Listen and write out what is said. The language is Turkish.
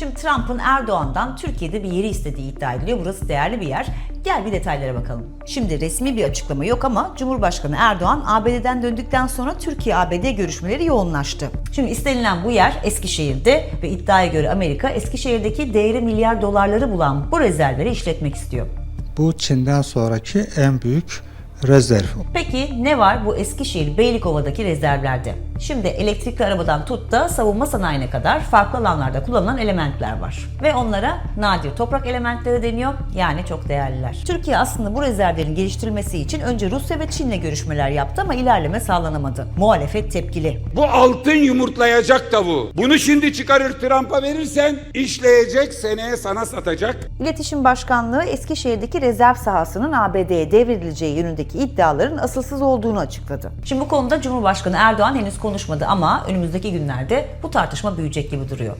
Şimdi Trump'ın Erdoğan'dan Türkiye'de bir yeri istediği iddia ediliyor. Burası değerli bir yer. Gel bir detaylara bakalım. Şimdi resmi bir açıklama yok ama Cumhurbaşkanı Erdoğan ABD'den döndükten sonra Türkiye-ABD görüşmeleri yoğunlaştı. Şimdi istenilen bu yer Eskişehir'de ve iddiaya göre Amerika Eskişehir'deki değeri milyar dolarları bulan bu rezervleri işletmek istiyor. Bu Çin'den sonraki en büyük rezerv. Peki ne var bu Eskişehir Beylikova'daki rezervlerde? Şimdi elektrikli arabadan tut da savunma sanayine kadar farklı alanlarda kullanılan elementler var. Ve onlara nadir toprak elementleri deniyor yani çok değerliler. Türkiye aslında bu rezervlerin geliştirilmesi için önce Rusya ve Çin'le görüşmeler yaptı ama ilerleme sağlanamadı. Muhalefet tepkili. Bu altın yumurtlayacak tavuğu. Bunu şimdi çıkarır Trump'a verirsen işleyecek seneye sana satacak. İletişim Başkanlığı Eskişehir'deki rezerv sahasının ABD'ye devredileceği yönündeki iddiaların asılsız olduğunu açıkladı. Şimdi bu konuda Cumhurbaşkanı Erdoğan henüz konuşmadı ama önümüzdeki günlerde bu tartışma büyüyecek gibi duruyor.